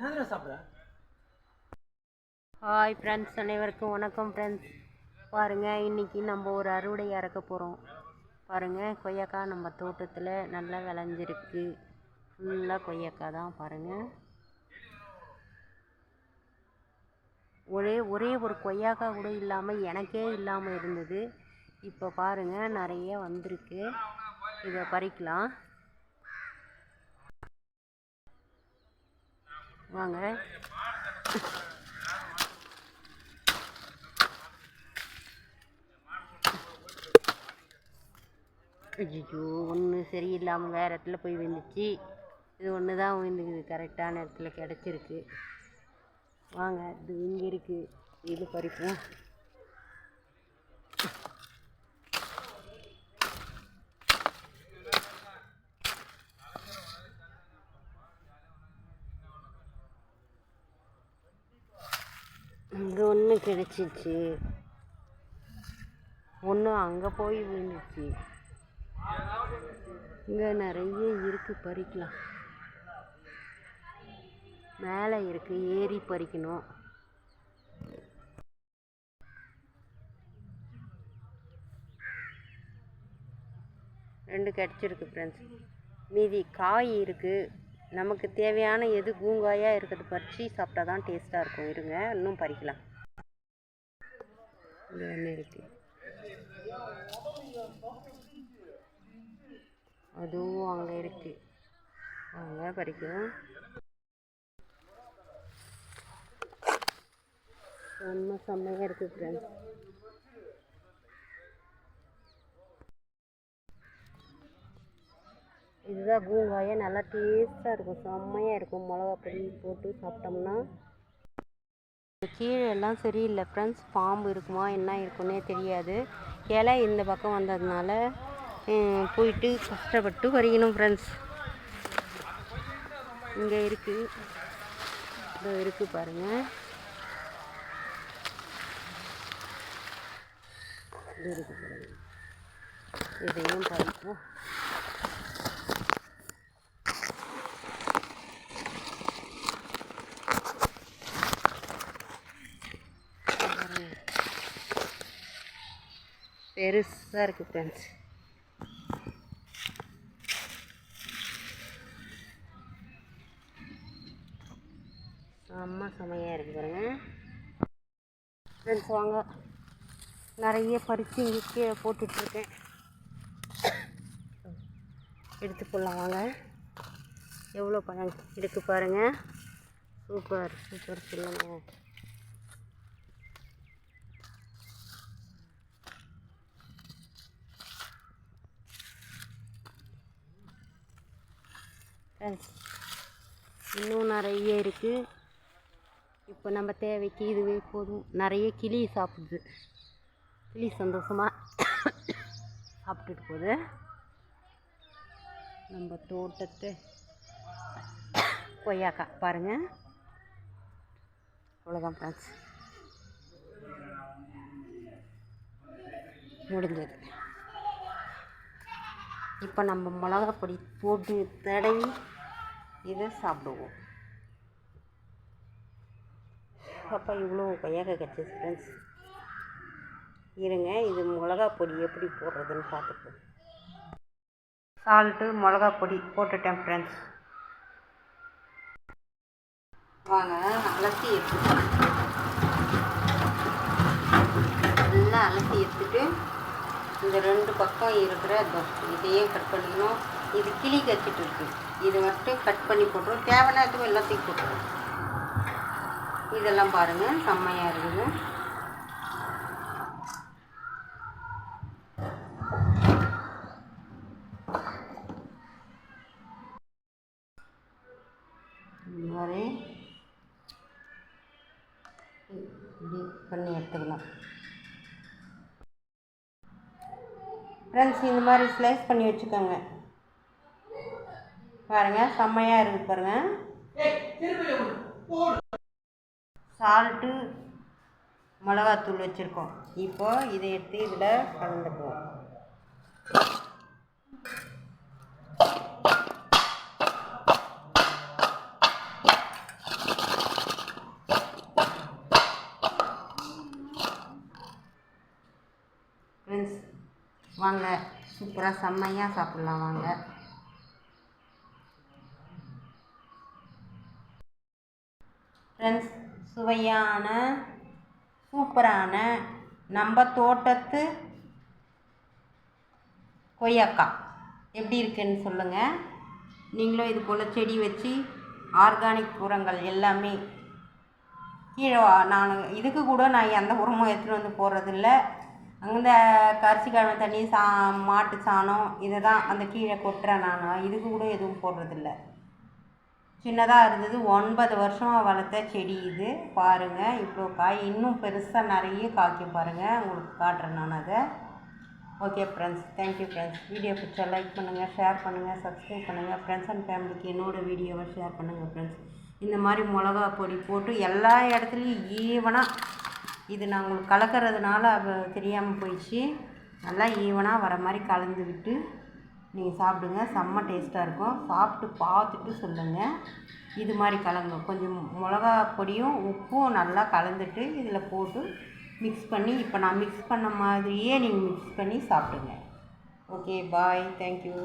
நான் சாப்பிட்ற hi friends அனைவருக்கும் வணக்கம் ஃப்ரெண்ட்ஸ் பாருங்கள் இன்றைக்கி நம்ம ஒரு அறுவடை இறக்க போகிறோம் பாருங்கள் கொய்யாக்காய் நம்ம தோட்டத்தில் நல்லா விளைஞ்சிருக்கு. ஃபுல்லாக கொய்யாக்காய் தான் பாருங்கள் ஒரே ஒரே ஒரு கொய்யாக்காய் கூட இல்லாமல் எனக்கே இல்லாமல் இருந்தது. இப்போ பாருங்கள் நிறைய வந்திருக்கு. இதை பறிக்கலாம். வாங்க. ஐயோ ஒன்று சரியில்லாமல் வேறு இடத்துல போய் விழுந்துச்சு. இது ஒன்று தான் விழுந்துக்குது. கரெக்டான இடத்துல கிடச்சிருக்கு. வாங்க இது இங்கே இருக்குது இது பறிப்போம் இங்கே ஒன்று கிடச்சிச்சு. ஒன்று அங்கே போய் விழுந்துச்சு. இங்கே நிறைய இருக்குது பறிக்கலாம். மேலே இருக்குது ஏறி பறிக்கணும். ரெண்டு கிடச்சிருக்கு ஃப்ரெண்ட்ஸ் மீதி காய் இருக்குது நமக்கு தேவையான எது? பூங்காயாக இருக்கிறது பறித்து சாப்பிட்டா தான் டேஸ்ட்டாக இருக்கும். இருங்க இன்னும் பறிக்கலாம். எண்ணெய் ஒன்று இருக்குது அதுவும் அங்கே இருக்குது அங்கே பறிக்கும். செம்ம செம்மையாக இருக்குது ஃப்ரெண்ட்ஸ் இதுதான் பூங்காயே நல்லா டேஸ்ட்டாக இருக்கும். செம்மையாக இருக்கும். மிளகா பொடி போட்டு சாப்பிட்டோம்னா. கீழே எல்லாம் சரியில்லை. ஃப்ரெண்ட்ஸ் பாம்பு இருக்குமா? என்ன இருக்குன்னே தெரியாது. இலை இந்த பக்கம் வந்ததுனால போயிட்டு கஷ்டப்பட்டு வரையணும் ஃப்ரெண்ட்ஸ் இங்கே இருக்குது இதோ இருக்குது பாருங்கள் இது இருக்கு பாருங்க. இதையும் பறிப்போம் பெருசாக இருக்குது ஃப்ரெண்ட்ஸ் செம்ம செமையாக இருக்குது பாருங்க. ஃப்ரெண்ட்ஸ் வாங்க. நிறைய பறித்து இங்கே கீழே போட்டுட்ருக்கேன். எடுத்து போடலாம் வாங்க. எவ்வளோ பழம் இருக்குது பாருங்கள் சூப்பர் சூப்பர் சொல்லுங்க ஃப்ரெண்ட்ஸ் இன்னும் நிறைய இருக்குது இப்போ நம்ம தேவைக்கு இதுவே போதும். நிறைய கிளி சாப்பிடுது. கிளி சந்தோஷமாக சாப்பிட்டுட்டு போகுது. நம்ம தோட்டத்தை கொய்யாக்காய் பாருங்கள் அவ்வளோதான் ஃப்ரெண்ட்ஸ் முடிஞ்சது. இப்போ நம்ம மிளகா பொடி போட்டு தடவி இதை சாப்பிடுவோம். அப்போ இவ்வளோ கொய்யாக்காய் கிடச்சிச்சு ஃப்ரெண்ட்ஸ் இருங்க இது மிளகா பொடி எப்படி போடுறதுன்னு பார்த்துப்போம். சால்ட்டு மிளகா பொடி போட்டுட்டேன் ஃப்ரெண்ட்ஸ் வாங்க அலசி எடுத்துக்கலாம். நல்லா அலசி எடுத்துட்டு இந்த ரெண்டு பக்கம் இருக்கிற இதையும் கட் பண்ணிக்கணும். இது கிளி கச்சிட்டு இருக்கு. இது மட்டும் கட் பண்ணி போட்டுரும். தேவைன்னா எதுவும் எல்லாத்தையும் போட்டுரும். இதெல்லாம் பாருங்கள் செம்மையாக இருக்குது இந்த மாதிரி இப்படி பண்ணி எடுத்துக்கலாம் ஃப்ரெண்ட்ஸ் இந்த மாதிரி ஸ்லைஸ் பண்ணி வச்சுக்கோங்க. பாருங்கள் செம்மையாக இருக்குது பாருங்கள் சால்ட்டு மிளகாத்தூள் வச்சுருக்கோம். இப்போது இதை எடுத்து இதில் கலந்துக்குவோம். சூப்பராக செம்மையாக சாப்பிட்லாம் வாங்க. ஃப்ரெண்ட்ஸ் சுவையான சூப்பரான நம்ம தோட்டத்து கொய்யாக்காய் எப்படி இருக்குன்னு சொல்லுங்கள் நீங்களும் இது போல் செடி வச்சு ஆர்கானிக் உரங்கள் எல்லாமே கீழே நான் இதுக்கு கூட நான் எந்த உரமும் எடுத்துகிட்டு வந்து போடுறதில்ல. அங்கே கரிசி கழுவ தண்ணி சா மாட்டு சாணம் இதை தான் அந்த கீழே கொட்டுறேன் நான். இதுக்கு கூட எதுவும் போடுறதில்ல. சின்னதாக இருந்தது. ஒன்பது வருஷமாக வளர்த்த செடி இது. பாருங்கள் இவ்வளோ காய். இன்னும் பெருசாக நிறைய காய்க்கும் பாருங்கள் உங்களுக்கு காட்டுறேன் நான் அதை. Okay friends thank you friends video பிடிச்சா லைக் பண்ணுங்கள் ஷேர் பண்ணுங்கள் சப்ஸ்கிரைப் பண்ணுங்கள் ஃப்ரெண்ட்ஸ் அண்ட் ஃபேமிலிக்கு என்னோடய வீடியோவை ஷேர் பண்ணுங்கள் ஃப்ரெண்ட்ஸ் இந்த மாதிரி மிளகா பொடி போட்டு எல்லா இடத்துலையும் ஈவனாக இது நான் உங்களுக்கு கலக்கிறதுனால அது தெரியாமல் போயிடுச்சு. நல்லா ஈவனாக வர மாதிரி கலந்து விட்டு நீங்கள் சாப்பிடுங்க. செம்ம டேஸ்ட்டாக இருக்கும். சாப்பிட்டு பார்த்துட்டு சொல்லுங்கள் இது மாதிரி கலங்க. கொஞ்சம் மிளகா பொடியும் உப்பும் நல்லா கலந்துட்டு இதில் போட்டு மிக்ஸ் பண்ணி இப்போ நான் மிக்ஸ் பண்ண மாதிரியே நீங்கள் மிக்ஸ் பண்ணி சாப்பிடுங்க. Okay bye thank you